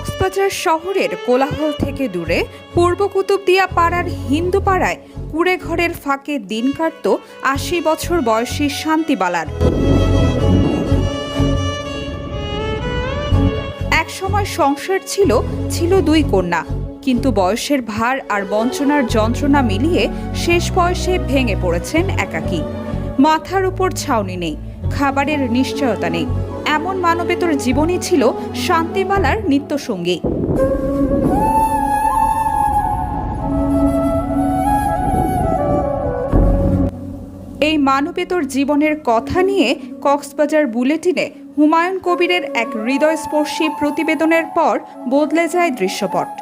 কক্সবাজার শহরের কোলাহল থেকে দূরে পূর্ব কুতুবদিয়া পাড়ার হিন্দু পাড়ায় কুড়ে ঘরের ফাঁকে দিন কাটত আশি বছর বয়সী শান্তিবালার। একসময় সংসার ছিল ছিল দুই কন্যা। কিন্তু বয়সের ভার আর বঞ্চনার যন্ত্রণা মিলিয়ে শেষ বয়সে ভেঙে পড়েছেন একাকী। মাথার উপর ছাউনি নেই, খাবারের নিশ্চয়তা নেই। এমন মানবেতর জীবনই ছিল শান্তিমালার নিত্যসঙ্গী। এই মানবেতর জীবনের কথা নিয়ে কক্সবাজার বুলেটিনে হুমায়ুন কবিরের এক হৃদয়স্পর্শী প্রতিবেদনের পর বদলে যায় দৃশ্যপট।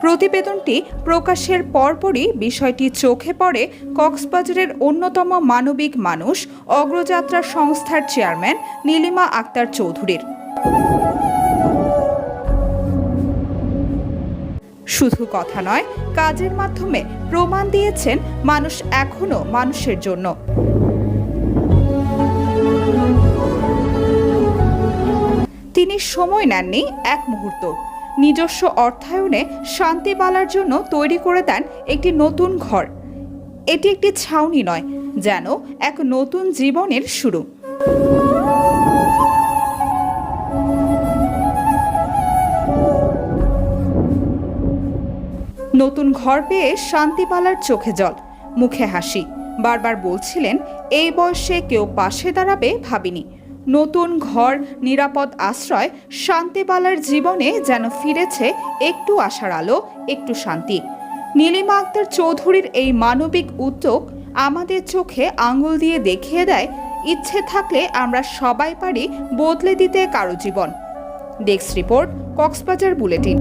প্রতিবেদনটি প্রকাশের পরপরই বিষয়টি চোখে পড়ে কক্সবাজারের অন্যতম মানবিক মানুষ, অগ্রযাত্রা সংস্থার চেয়ারম্যান নীলিমা আক্তার চৌধুরীর। শুধু কথা নয়, কাজের মাধ্যমে প্রমাণ দিয়েছেন মানুষ এখনও মানুষের জন্য। তিনি সময় নেননি এক মুহূর্ত। নিজস্ব অর্থায়নে শান্তিবালার জন্য তৈরি করে দেন একটি নতুন ঘর। এটি একটি ছাউনি নয়, যেন এক নতুন জীবনের শুরু। নতুন ঘর পেয়ে শান্তিপালার চোখে জল, মুখে হাসি। বারবার বলছিলেন, এই বয়সে কেউ পাশে দাঁড়াবে ভাবিনি। নতুন ঘর, নিরাপদ আশ্রয়, শান্তিপালার জীবনে যেন ফিরেছে একটু আশার আলো, একটু শান্তি। নীলিমা আক্তার চৌধুরীর এই মানবিক উদ্যোগ আমাদের চোখে আঙুল দিয়ে দেখিয়ে দেয়, ইচ্ছে থাকলে আমরা সবাই পারি বদলে দিতে কারও জীবন। Desk report, Cox's Bazar bulletin.